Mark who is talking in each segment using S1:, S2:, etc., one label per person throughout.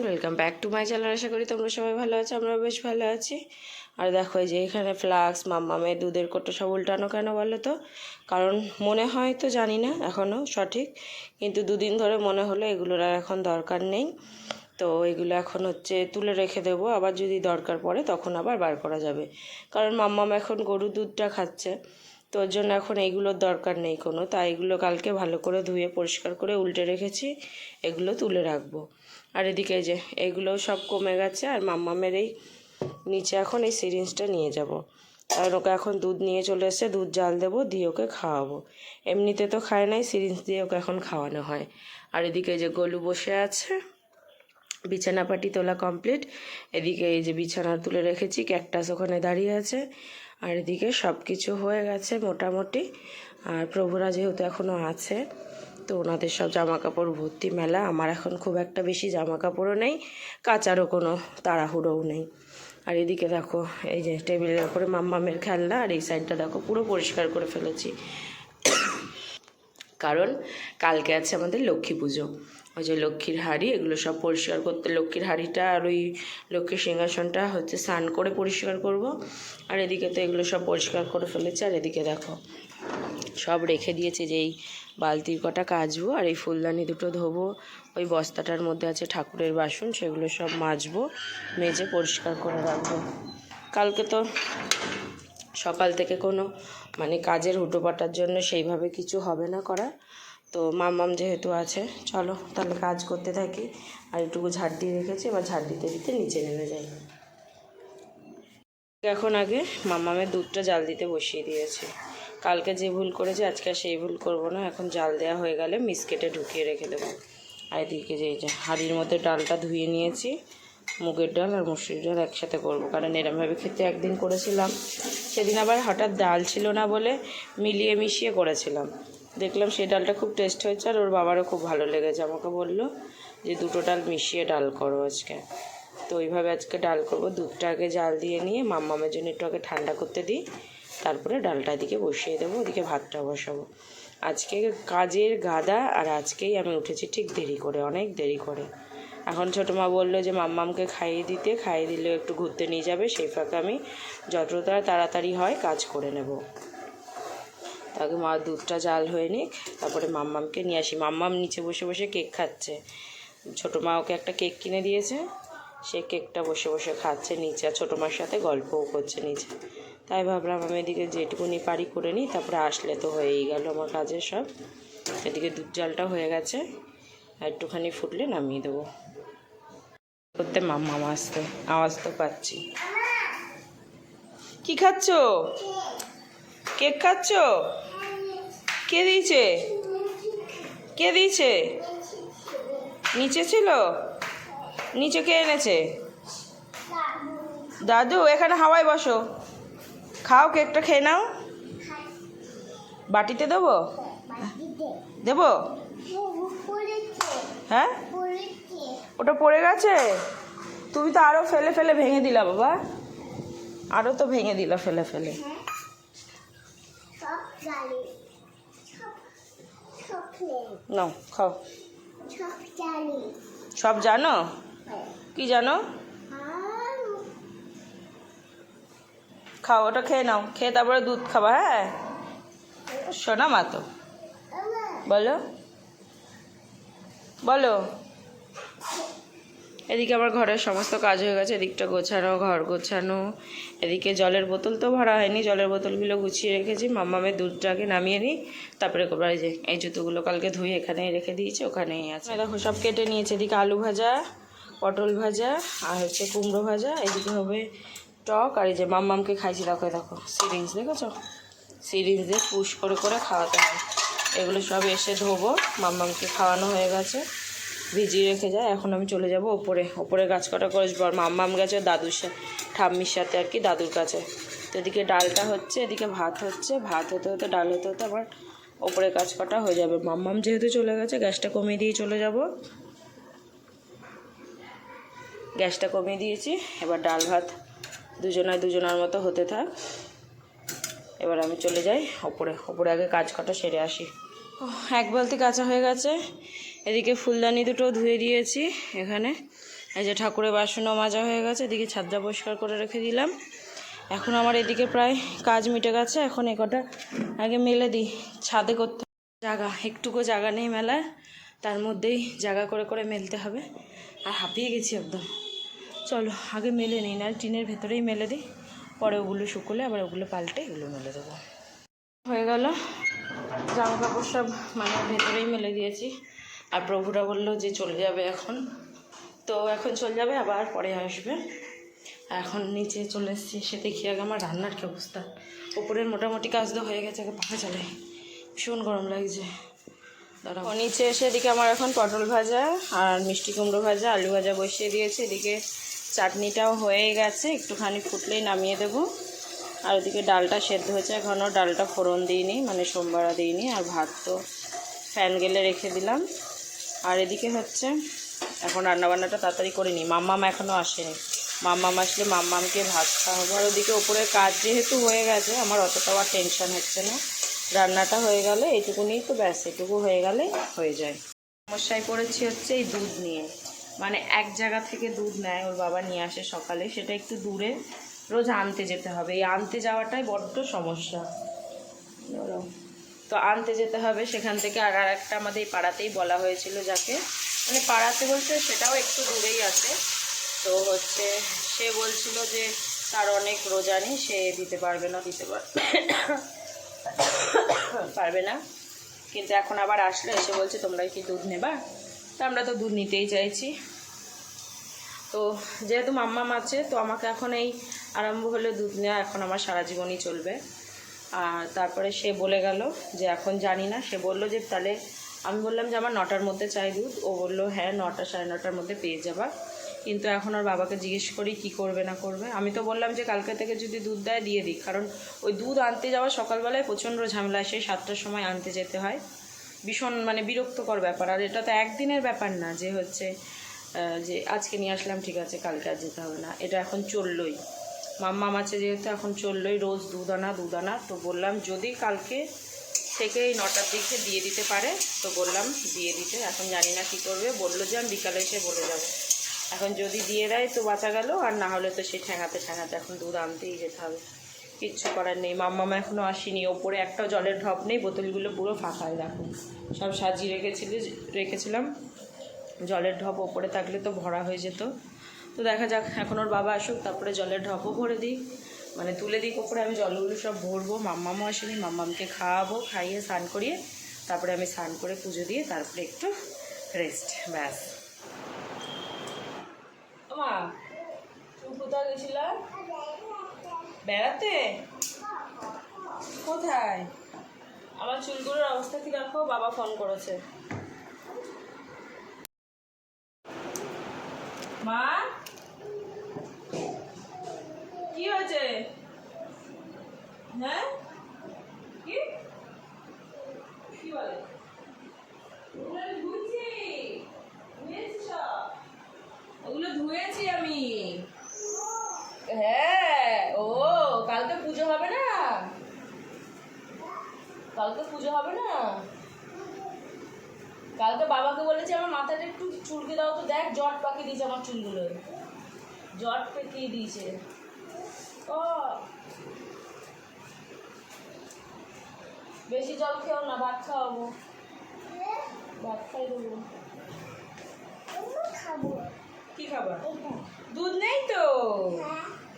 S1: Welcome back to my channel আশা করি তোমরা সবাই ভালো আছো আমরা বেশ ভালো আছি। আর দেখো, এই যে এখানে ফ্লাক্স মাম্মামের দুধের কোটো সব উল্টানো কেন বলো তো? কারণ মনে হয় তো, জানি না এখনও সঠিক। কিন্তু দুদিন ধরে মনে হলো এগুলোর আর এখন দরকার নেই। তো এগুলো এখন হচ্ছে তুলে রেখে দেবো, আবার যদি দরকার পড়ে তখন আবার বার করা যাবে। কারণ মাম্মাম এখন গরুর দুধটা খাচ্ছে। তো ওর জন্য এখন এইগুলোর দরকার নেই কোনো। তাই এগুলো কালকে ভালো করে ধুয়ে, পরিষ্কার করে উল্টে রেখেছি, এগুলো তুলে রাখব। আর এদিকে যে এইগুলোও সব কমে গেছে আর মাম্মামের এই নিচে এখন এই সিরিঞ্জটা নিয়ে যাব। কারণ ওকে এখন দুধ নিয়ে চলে এসে দুধ জাল দেবো, দিয়ে ওকে খাওয়াবো। এমনিতে তো খায় নাই, সিরিঞ্জ দিয়ে ওকে এখন খাওয়ানো হয়। আর এদিকে যে গলু বসে আছে বিছানা পাটি তোলা কমপ্লিট। এদিকে এই যে বিছানা তুলে রেখেছি, ক্যাকটাস ওখানে দাঁড়িয়ে আছে। আর এদিকে সব কিছু হয়ে গেছে মোটামুটি। আর প্রভুরা যেহেতু এখনও আছে, তো ওনাদের সব জামা কাপড় ভর্তি মেলা। আমার এখন খুব একটা বেশি জামা কাপড়ও নেই, কাঁচারও কোনো তাড়াহুড়োও নেই। আর এদিকে দেখো, এই যে টেবিলের উপরে মাম্মামের খেলনা, আর এই সাইডটা দেখো, পুরো পরিষ্কার করে ফেলেছি। কারণ কালকে আছে আমাদের লক্ষ্মী পুজো। ওই যে লক্ষ্মীর হাড়ি, এগুলো সব পরিষ্কার করতে, লক্ষ্মীর হাড়িটা আর ওই লক্ষ্মীর সিংহাসনটা হচ্ছে স্নান করে পরিষ্কার করব। আর এদিকে তো এগুলো সব পরিষ্কার করে ফেলেছে, আর এদিকে দেখো, সব রেখে দিয়েছে যে এই বালতির কটা কাচবো আর এই ফুলদানি দুটো ধোবো। ওই বস্তাটার মধ্যে আছে ঠাকুরের বাসন, সেগুলো সব মাজবো, মেজে পরিষ্কার করে রাখব। কালকে তো সকাল থেকে কোনো মানে কাজের হুটোপাটার জন্য সেইভাবে কিছু হবে না করা তো মামাম যেহেতু আছে, চলো তাহলে কাজ করতে থাকি। আর একটুকু ঝাড় দিয়ে রেখেছি, এবার ঝাড় দিতে দিতে নিচে নেমে যাই। এখন আগে মামামের দুধটা জাল দিতে বসিয়ে দিয়েছি। কালকে যে ভুল করেছি, আজকে সেই ভুল করব না। এখন জাল দেওয়া হয়ে গেলে মিসকেটে ঢুকিয়ে রেখে দেবো। আর এদিকে যে যে মধ্যে ডালটা ধুয়ে নিয়েছি। মুগের ডাল আর মুসুরির ডাল একসাথে করব। কারণ এরমভাবে খেতে একদিন করেছিলাম। সেদিন আবার হঠাৎ ডাল ছিল না বলে মিলিয়ে মিশিয়ে করেছিলাম। দেখলাম সেই ডালটা খুব টেস্ট হয়েছে আর ওর বাবারও খুব ভালো লেগেছে। আমাকে বলল যে, দুটো ডাল মিশিয়ে ডাল করো আজকে। তো ওইভাবে আজকে ডাল করব। দুধটা আগে জাল দিয়ে নিয়ে মাম্মামের জন্য একটু আগে ঠান্ডা করতে দিই। তারপরে ডালটা দিকে বসিয়ে দেবো, ওদিকে ভাতটা বসাবো। আজকে কাজের গাদা আর আজকেই আমি উঠেছি ঠিক দেরি করে, অনেক দেরি করে। এখন ছোটো মা বলল যে, মাম্মামকে খাইয়ে দিতে, খাইয়ে দিলে একটু ঘুরতে নিয়ে যাবে, সেই ফাঁকে আমি যতটা তাড়াতাড়ি হয় কাজ করে নেব। তাকে মা দুধটা জাল হয়ে নিক, তারপরে মাম্মামকে নিয়ে আসি। মাম্মাম নিচে বসে বসে কেক খাচ্ছে। ছোটো মা ওকে একটা কেক কিনে দিয়েছে, সে কেকটা বসে বসে খাচ্ছে নিচে আর ছোটো মার সাথে গল্পও করছে নিচে। তাই ভাবলাম আমি এদিকে যেটুকুনি পারি করে নিই, তারপরে আসলে তো হয়েই গেল আমার কাজের সব। এদিকে দুধ জালটা হয়ে গেছে, আর একটুখানি ফুটলে নামিয়ে দেবো। করতে মাম্মা আসতে আওয়াজ তো পাচ্ছি। কি খাচ্ছ? কেক খাচ্ছ? কে দিয়েছে? কে দিয়েছে? নিচে ছিল? নিচে কে এনেছে? দাদু, এখানে হাওয়ায় বসো। খাও কেকটা, খেয়ে নাও। বাটিতে দেবো? দেবো? হ্যাঁ? ওটা পড়ে গেছে? তুমি তো আরও ফেলে ফেলে ভেঙে দিলা বাবা। আরও তো ভেঙে দিলা ফেলে ফেলে। নাও খাও। সব জানো? কি জানো? খাও ওটা খেয়ে নাও। খেয়ে তারপরে দুধ খাবা হ্যাঁ? শোনা মা তো। বলো। বলো। এদিকে আমার ঘরের সমস্ত কাজ হয়ে গেছে, এদিকটা গোছানো, ঘর গোছানো। এদিকে জলের বোতল তো ভরা হয়নি, জলের বোতলগুলো গুছিয়ে রেখেছি মাম্মামের দুধটাকে নামিয়ে নিই, তারপরে কবার যে, এই জুতোগুলো কালকে ধুয়ে এখানেই রেখে দিয়েছি, ওখানেই আছে। দেখো, সব কেটে নিয়েছে, এদিকে আলু ভাজা, পটল ভাজা, আর হচ্ছে কুমড়ো ভাজা, এদিকে হবে টক, আর এই যে মাম্মামকে খাইছি দেখো দেখো, সিরিঞ্জ দেখেছ? সিরিঞ্জ দিয়ে পুশ করে করে খাওয়াতে হয়। এগুলো সব এসে ধোবো, মাম্মামকে খাওয়ানো হয়ে গেছে। ভিজিয়ে রেখে যায়। এখন আমি চলে যাব ওপরে। ওপরে গাছ কাটা করে আর মাম্মাম গেছে দাদুর সাথে ঠাম্মির সাথে আর কি দাদুর কাছে। তো এদিকে ডালটা হচ্ছে এদিকে ভাত হচ্ছে। ভাত হতে হতে ডাল হতে হতে আবার ওপরে কাজ কাটা হয়ে যাবে। মাম্মাম যেহেতু চলে গেছে গ্যাসটা কমিয়ে দিয়ে চলে যাব। গ্যাসটা কমিয়ে দিয়েছি। এবার ডাল ভাত দুজনায় দুজনার মতো হতে থাক। এবার আমি চলে যাই ওপরে। ওপরে আগে কাজ কাটা সেরে আসি। ওহ, এক বালতি কাঁচা হয়ে গেছে। এদিকে ফুলদানি দুটো ধুয়ে দিয়েছি এখানে। এই যে ঠাকুরের বাসনও মাজা হয়ে গেছে, এদিকে ছাদটা পরিষ্কার করে রেখে দিলাম। এখন আমার এদিকে প্রায় কাজ মিটে গেছে, এখন এ কটা আগে মেলে দিই। ছাদে করতে জায়গা একটুকু জায়গা নেই মেলায়, তার মধ্যেই জায়গা করে করে মেলতে হবে। আর হাঁপিয়ে গেছি একদম। চলো, আগে মেলে নিই না টিনের ভেতরেই মেলে দিই। পরে ওগুলো শুকোলে, আবার ওগুলো পাল্টে এগুলো মেলে দেবো। হয়ে গেল। জামা কাপড় সব মানে ভেতরেই মেলে দিয়েছি। আর প্রভুরা বলল যে চলে যাবে এখন। তো এখন চলে যাবে, আবার পরে আসবে। এখন নিচে চলে এসেছি, এসে দেখি আগে আমার রান্নার কী অবস্থা। ওপরের মোটামুটি কাজ তো হয়ে গেছে, আগে পাখা চালাই ভীষণ গরম লাগছে। দাঁড়াও। নিচে এসে এদিকে আমার এখন পটল ভাজা আর মিষ্টি কুমড়ো ভাজা, আলু ভাজা বসিয়ে দিয়েছে। এদিকে চাটনিটাও হয়ে গেছে, একটুখানি ফুটলেই নামিয়ে দেবো। আর ওদিকে ডালটা সেদ্ধ হয়েছে, এখনও ডালটা ফোড়ন দিইনি মানে সোমবারা দিইনি, আর ভাত তো ফ্যান গেলে রেখে দিলাম। আর এদিকে হচ্ছে, এখন রান্নাবান্নাটা তাড়াতাড়ি করে নিই। মাম্মাম এখনও আসেনি। মাম্মাম আসলে মাম্মামকে ভাত খাওয়াবো। আর ওদিকে ওপরে কাজ যেহেতু হয়ে গেছে, আমার অতটাও আর টেনশন হচ্ছে না। রান্নাটা হয়ে গেলে এইটুকুনি তো ব্যাস এটুকু হয়ে গেলে হয়ে যায়। সমস্যায় পড়েছি হচ্ছে এই দুধ নিয়ে। মানে এক জায়গা থেকে দুধ নেয়, ওর বাবা নিয়ে আসে সকালে। সেটা একটু দূরে, রোজ আনতে যেতে হবে। এই আনতে যাওয়াটাই বড্ড সমস্যা। তো আনতে যেতে হবে সেখান থেকে, আর আর একটা আমাদের পাড়াতেই বলা হয়েছিল যাকে। মানে পাড়াতে বলছে সেটাও একটু দূরেই আছে। তো হচ্ছে সে বলছিল যে তার অনেক রোজানি সে দিতে পারবে না, দিতে পারবে পারবে না। কিন্তু এখন আবার আসলে, এসে বলছে, তোমরা কি দুধ নেবা? তা আমরা তো দুধ নিতেই চাইছি। তো যেহেতু মাম্মাম আছে, তো আমাকে এখন এই আরম্ভ হলে দুধ নেওয়া, এখন আমার সারা জীবনই চলবে। আর তারপরে সে বলে গেল যে এখন জানি না। সে বলল যে তাহলে আমি বললাম যে আমার নটার মধ্যে চাই দুধ। ও বলল হ্যাঁ নটা, সাড়ে নটার মধ্যে পেয়ে যাবা। কিন্তু এখন ওর বাবাকে জিজ্ঞেস করি, কি করবে, না করবে? আমি তো বললাম যে কালকে থেকে যদি দুধ দেয়, দিয়ে দিই। কারণ ওই দুধ আনতে যাওয়া সকালবেলায় প্রচণ্ড ঝামেলা। সেই সাতটার সময় আনতে যেতে হয়। ভীষণ মানে বিরক্তকর ব্যাপার। আর এটা তো একদিনের ব্যাপার না যে হচ্ছে যে আজকে নিয়ে আসলাম, ঠিক আছে, কালকে আর যেতে হবে না। এটা এখন চললোই। মাম্মাম আছে যেহেতু এখন চললোই রোজ দুধ আনা তো বললাম যদি কালকে থেকে এই নটার দিকে দিয়ে দিতে পারে, তো বললাম দিয়ে দিতে। এখন জানি না কী করবে, বলল যে আমি বিকালে এসে বলে যাব। এখন যদি দিয়ে দেয় তো বাঁচা গেল, আর না হলে তো সে ঠেঙাতে ঠেঙাতে এখন দুধ আনতেই যেতে হবে। কিচ্ছু করার নেই মাম্মামা এখনও আসেনি, ওপরে একটাও জলের ঢপ নেই, বোতলগুলো পুরো ফাঁকায় রাখুন। সব সাজিয়ে রেখেছিল, রেখেছিলাম। জলের ঢপ ওপরে থাকলে তো ভরা হয়ে যেত। তো দেখা যাক, এখন ওর বাবা আসুক, তারপরে জলের ঢপও ভরে দিই মানে তুলে দিই ওপরে, আমি জলগুলো সব ভরবো, মাম্মামও আসেনি, মাম্মামকে খাওয়াবো, খাইয়ে স্নান করিয়ে, তারপরে আমি স্নান করে পুজো দিয়ে তারপরে একটু রেস্ট ব্যাস। মা কোথায় গেছিলা? বেড়াতে? কোথায়? আমার চুলগুলোর অবস্থা কি দেখো? বাবা ফোন করেছে। মা কি হয়েছে হ্যাঁ কি কি বলে ওগুলো আমি ধুয়েছি ধুয়েছি সব ওগুলো ধুয়েছি আমি হ্যাঁ ও কালকে পুজো হবে না কালকে পুজো হবে না কালকে বাবাকে বলেছি আমার মাথাটা একটু চুলকে দাও তো দেখ জট পাকিয়ে দিয়েছে আমার চুলগুলো পেকিয়ে দিয়েছে। ও। বেশি জল খেও না, ভাত খাওয়াবো। ভাত খাই দেবো কি খাবার? দুধ নেই তো?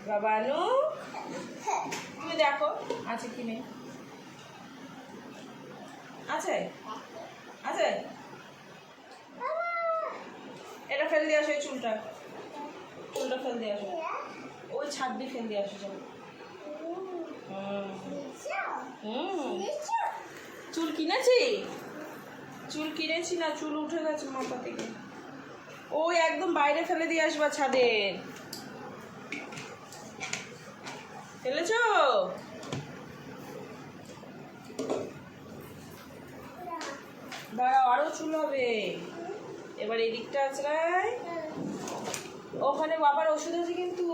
S1: বাবানু তুমি দেখো, আছে কি নেই? আছে? আছে? এটা ফেল দিয়ে আসো এই চুলটা। ফেল দিয়ে আসো ওই ছাদ দিয়ে ফেল দিয়ে আসো চলো। কিনেছি? চুল কিনেছি না, চুল উঠে গেছে মাথা থেকে। ওই একদম বাইরে ফেলে দিয়ে আসবা ছাদে। ফেলেছো? দাঁড়াও, আরও চুল হবে। এবার এই দিকটা আছড়াই ওখানে বাবার ওষুধ আছে কিন্তু।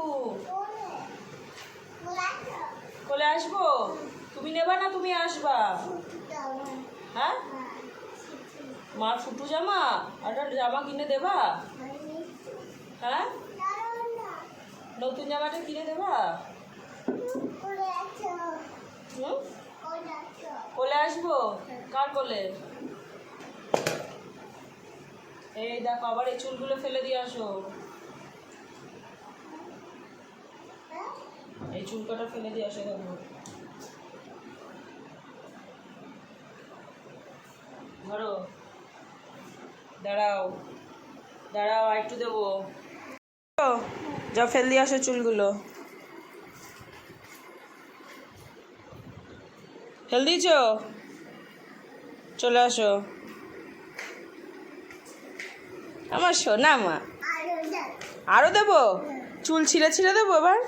S1: চলে আসব? তুমি নেবা না তুমি আসবা? হ্যাঁ? মার ফুটু জামা একটা জামা কিনে দেবা? হ্যাঁ? নতুন জামাটা কিনে দেবা? কোলে আসব? কার কোলে? এই দেখো, আবার এই চুলগুলো ফেলে দিয়ে আসো। এই চুল কাটা ফেলে দিয়ে আসো দেখো ধরো। দাঁড়াও। দাঁড়াও, আর একটু দেবো। যা ফেল দিয়ে আসো চুলগুলো। ফেল দিয়েছ? চলে আসো। আমার সোনা মা। আরও দেবো? চুল ছিঁড়ে ছিঁড়ে দেবো এবার?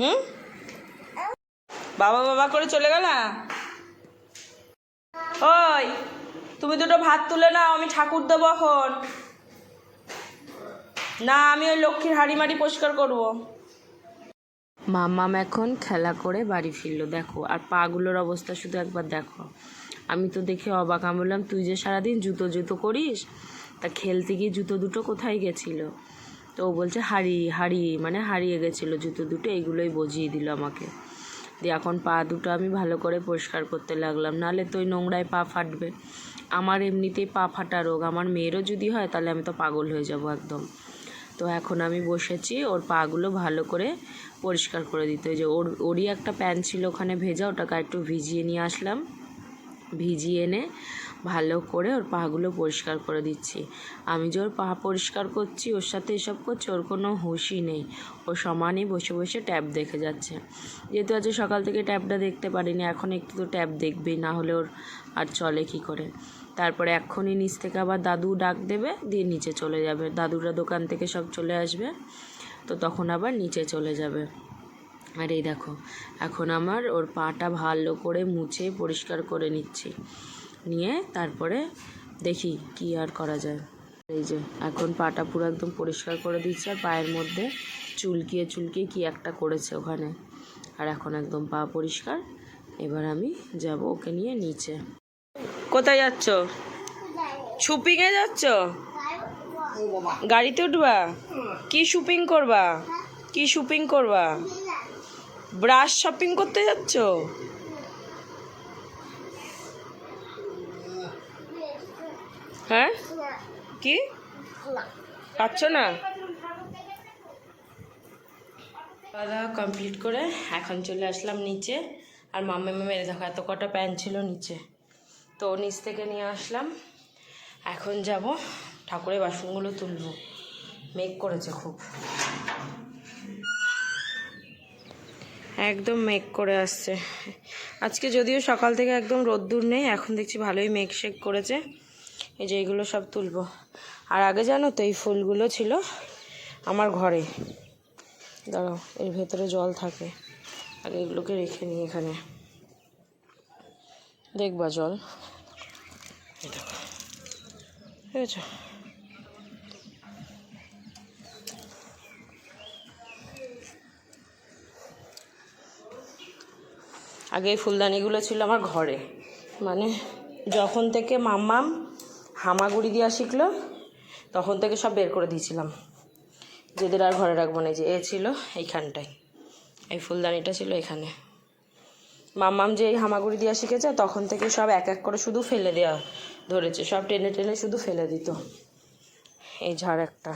S1: হুম? বাবা বাবা করে চলে গেল? ওই, তুমি দুটো ভাত তুলে নাও, আমি ঠাকুর দেবো এখন। না, আমি ওই লক্ষ্মীর হাড়ি মাড়ি পরিষ্কার করব। মামাম এখন খেলা করে বাড়ি ফিরলো, দেখো। আর পাগুলোর অবস্থা শুধু একবার দেখো। আমি তো দেখে অবাক, আমি বললাম, তুই যে সারাদিন জুতো জুতো করিস, তা খেলতে গিয়ে জুতো দুটো কোথায় গেছিল? তো ও বলছে হারিয়ে হারিয়ে মানে হারিয়ে গেছিল জুতো দুটো এইগুলোই বুঝিয়ে দিল আমাকে। দিয়ে এখন পা দুটো আমি ভালো করে পরিষ্কার করতে লাগলাম। নাহলে তো ওই নোংরায় পা ফাটবে। আমার এমনিতেই পা ফাটা রোগ। আমার মেয়েরও যদি হয়, তাহলে আমি তো পাগল হয়ে যাব একদম। তো এখন আমি বসেছি, ওর পাগুলো ভালো করে পরিষ্কার করে দিতে। যে ওর, ওরই একটা প্যান ছিল ওখানে ভেজা, ওটাকে একটু ভিজিয়ে নিয়ে আসলাম। ভিজিয়ে এনে ভালো করে ওর পাগুলো পরিষ্কার করে দিচ্ছি। আমি যে ওর পা পরিষ্কার করছি, ওর সাথে এসব করছি, ওর কোনো হুঁশই নেই। ও সমানই বসে বসে ট্যাব দেখে যাচ্ছে। যেহেতু আজকে সকাল থেকে ট্যাবটা দেখতে পারিনি, এখন একটু তো ট্যাব দেখবেই, না হলে ওর আর চলে কি করে। তারপরে এক্ষুনি নিচ থেকে আবার দাদু ডাক দেবে, দিয়ে নিচে চলে যাবে। দাদুরা দোকান থেকে সব চলে আসবে, তো তখন আবার নিচে চলে যাবে। আর এই দেখো, এখন আমার ওর পাটা ভালো করে মুছে পরিষ্কার করে নিচ্ছি। নিয়ে তারপরে দেখি কি আর করা যায়। এই যে, এখন পাটা পুরো একদম পরিষ্কার করে দিচ্ছে আর পায়ের মধ্যে চুলকিয়ে চুলকিয়ে কি একটা করেছে ওখানে। আর এখন একদম পা পরিষ্কার। এবার আমি যাব ওকে নিয়ে নিচে। কোথায় যাচ্ছ? শুপিংয়ে যাচ্ছ? গাড়িতে উঠবা? কি শুপিং করবা? কি শুপিং করবা? ব্রাশ শপিং করতে যাচ্ছ? হ্যাঁ? কি? পাচ্ছ না? খাওয়া দাওয়া কমপ্লিট করে এখন চলে আসলাম নিচে। আর মাম্মা মেরে দেখো, এত কটা প্যান্ট ছিল নিচে। তো নিচ থেকে নিয়ে আসলাম। এখন যাব ঠাকুরের বাসনগুলো তুলবো। মেঘ করেছে খুব। একদম মেঘ করে আসছে। আজকে যদিও সকাল থেকে একদম রোদ্দুর নেই, এখন দেখছি ভালোই মেঘ শেক করেছে। এই যে এইগুলো সব তুলবো। আর আগে জানো তো এই ফুলগুলো ছিল আমার ঘরে। দাঁড়াও, এর ভেতরে জল থাকে। আগে এগুলোকে রেখে নিই এখানে। দেখবা জল? দেখো। বুঝেছ আগে এই ফুলদানিগুলো ছিল আমার ঘরে। মানে যখন থেকে মাম্মাম হামাগুড়ি দেওয়া শিখলো, তখন থেকে সব বের করে দিয়েছিলাম। যেদের আর ঘরে রাখব না যে এ ছিল এইখানটায়। এই ফুলদানিটা ছিল এখানে। মাম্মাম যে এই হামাগুড়ি দেওয়া শিখেছে, তখন থেকে সব এক এক করে শুধু ফেলে দেওয়া ধরেছে। সব টেনে টেনে শুধু ফেলে দিত। এই ঝাড় একটা।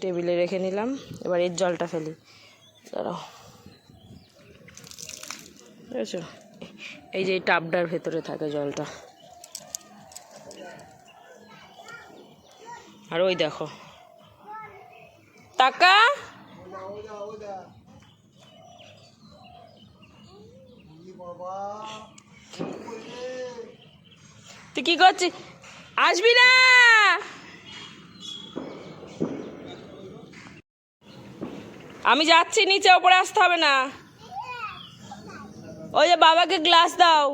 S1: টেবিলে রেখে নিলাম। এবার এর জলটা ফেলি। দাঁড়াও। বুঝেছ এই যে এই টাবটার ভেতরে থাকে জলটা। আর ওই দেখো। টাকা তুই কি করছিস? আসবি না? আমি যাচ্ছি, নিচে ওপরে আসতে হবে না। ওই যে বাবাকে গ্লাস দাও।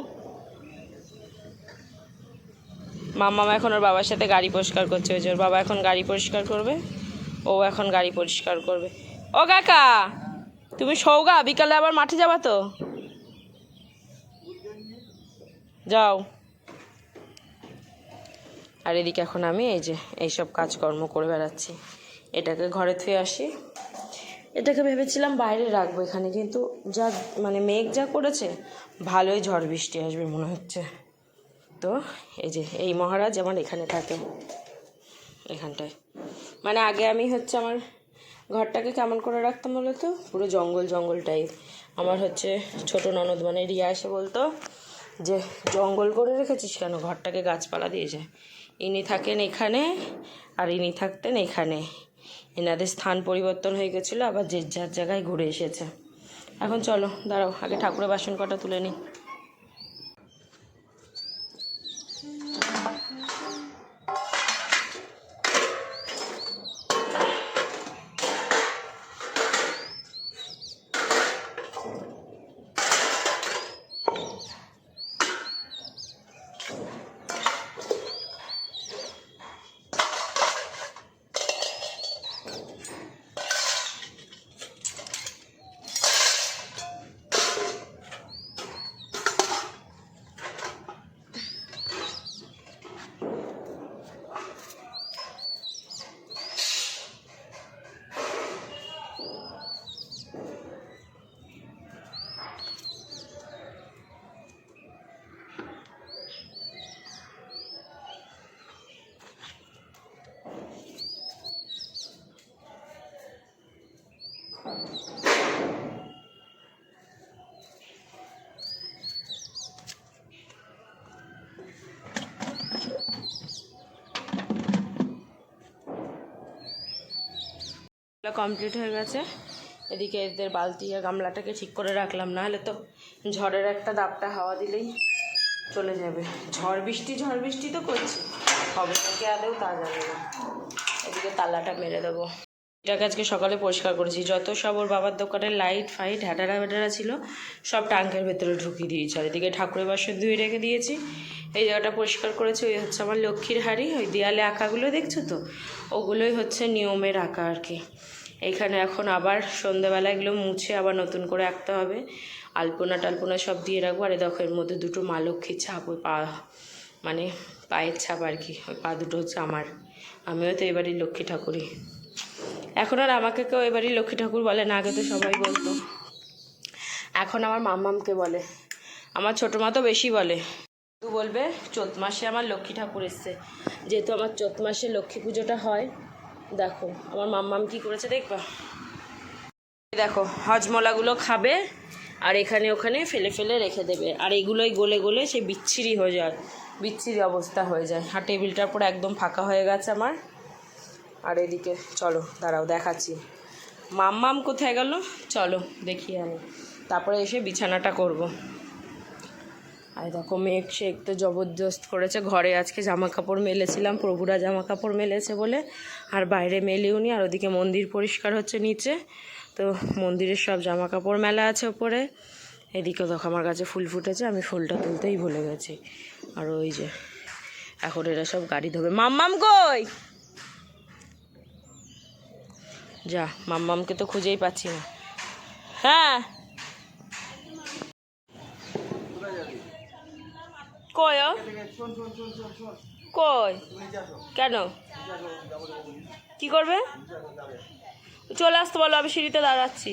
S1: মাম্মা এখন ওর বাবার সাথে গাড়ি পরিষ্কার করছে, ওই যে ওর বাবা এখন গাড়ি পরিষ্কার করবে, ও এখন গাড়ি পরিষ্কার করবে। ও কাকা, তুমি সৌগা, বিকালে আবার মাঠে যাবা তো? যাও। আর এদিকে এখন আমি এই যে এইসব কাজকর্ম করে বেড়াচ্ছি। এটাকে ঘরে থুয়ে আসি। এটাকে ভেবেছিলাম বাইরে রাখব এখানে, কিন্তু যা মানে মেঘ যা করেছে, ভালোই ঝড় বৃষ্টি আসবে মনে হচ্ছে। তো এই যে, এই মহারাজ আমার এখানে থাকে এখানটায়। মানে আগে আমি হচ্ছে আমার ঘরটাকে কেমন করে রাখতাম বলো তো? পুরো জঙ্গল জঙ্গল টাইপ আমার হচ্ছে ছোট ননদ মানে রিয়া এসে বলতো যে, জঙ্গল করে রেখেছিস কেন? ঘরটাকে গাছপালা দিয়ে যায় ইনি থাকেন এখানে, আর ইনি থাকতেন এখানে। এনাদের স্থান পরিবর্তন হয়ে গেছিল, আবার যে যার জায়গায় ঘুরে এসেছে। এখন চলো, দাঁড়াও, আগে ঠাকুরের বাসন কটা তুলে নিই। কমপ্লিট হয়ে গেছে। এদিকে এদের বালতি আর গামলাটাকে ঠিক করে রাখলাম না হলে তো ঝড়ের একটা দাপটা হাওয়া দিলেই চলে যাবে। ঝড় বৃষ্টি ঝড় বৃষ্টি তো করছি। হবে নাকি আদেও তা জানি না। এদিকে তালাটা মেরে দেবো। এটাকে আজকে সকালে পরিষ্কার করেছি। যত সব ওর বাবার দোকানে লাইট, ফাইট হ্যাডারা ভ্যাডারা ছিল, সব ট্যাঙ্কের ভেতরে ঢুকিয়ে দিয়েছি। আর এদিকে ঠাকুরের বাসন ধুয়ে রেখে দিয়েছি। এই জায়গাটা পরিষ্কার করেছি, ওই হচ্ছে আমার লক্ষ্মীর হাড়ি, ওই দেয়ালে আঁকাগুলো দেখছ তো? ওগুলোই হচ্ছে নিয়মের আঁকা আর কি। এইখানে এখন আবার সন্ধ্যাবেলা এগুলো মুছে আবার নতুন করে আঁকতে হবে। আলপনা টালপনা সব দিয়ে রাখব। আর দেখো, এর মধ্যে দুটো মা লক্ষ্মীর ছাপ, ওই পা মানে পায়ের ছাপ আর কি, ওই পা দুটো হচ্ছে আমার। আমিও তো এবারই লক্ষ্মী ঠাকুরই। এখন আর আমাকে কেউ এবারই লক্ষ্মী ঠাকুর বলে না, আগে তো সবাই বলতো। এখন আমার মাম্মামকে বলে। আমার ছোটো মা তো বেশি বলে। বলবে, চৈত মাসে আমার লক্ষ্মী ঠাকুর এসছে। যেহেতু আমার চৈত মাসে লক্ষ্মী পুজোটা হয় দেখো, আমার মাম্মাম কি করেছে দেখবা? দেখো, হজমলাগুলো খাবে আর এখানে ওখানে ফেলে ফেলে রেখে দেবে। আর এগুলোই গলে গলে সে বিচ্ছিরি হয়ে যায়, বিচ্ছিরি অবস্থা হয়ে যায়। আর টেবিলটার পরে একদম ফাঁকা হয়ে গেছে আমার। আর এদিকে, চলো, দাঁড়াও, দেখাচ্ছি। মাম্মাম কোথায় গেল? চলো, দেখি আমি। তারপরে এসে বিছানাটা করব। আর দেখো, মেঘ, শেখ তো জবরদস্ত করেছে। ঘরে আজকে জামা কাপড় মেলেছিলাম, প্রভুরা জামা কাপড় মেলেছে বলে। আর বাইরে মেলেও নি আর ওদিকে মন্দির পরিষ্কার হচ্ছে নিচে। তো মন্দিরের সব জামা কাপড় মেলা আছে ওপরে। এদিকে দেখো, আমার কাছে ফুল ফুটেছে, আমি ফুলটা তুলতেই ভুলে গেছি। আর ওই যে, এখন এরা সব গাড়ি ধোবে। মাম্মাম কই? যা, মাম্মামকে তো খুঁজেই পাচ্ছি না। হ্যাঁ? ও? কই? কেন? কি করবে? চলে আসতে বলো আমি সিঁড়িতে দাঁড়াচ্ছি।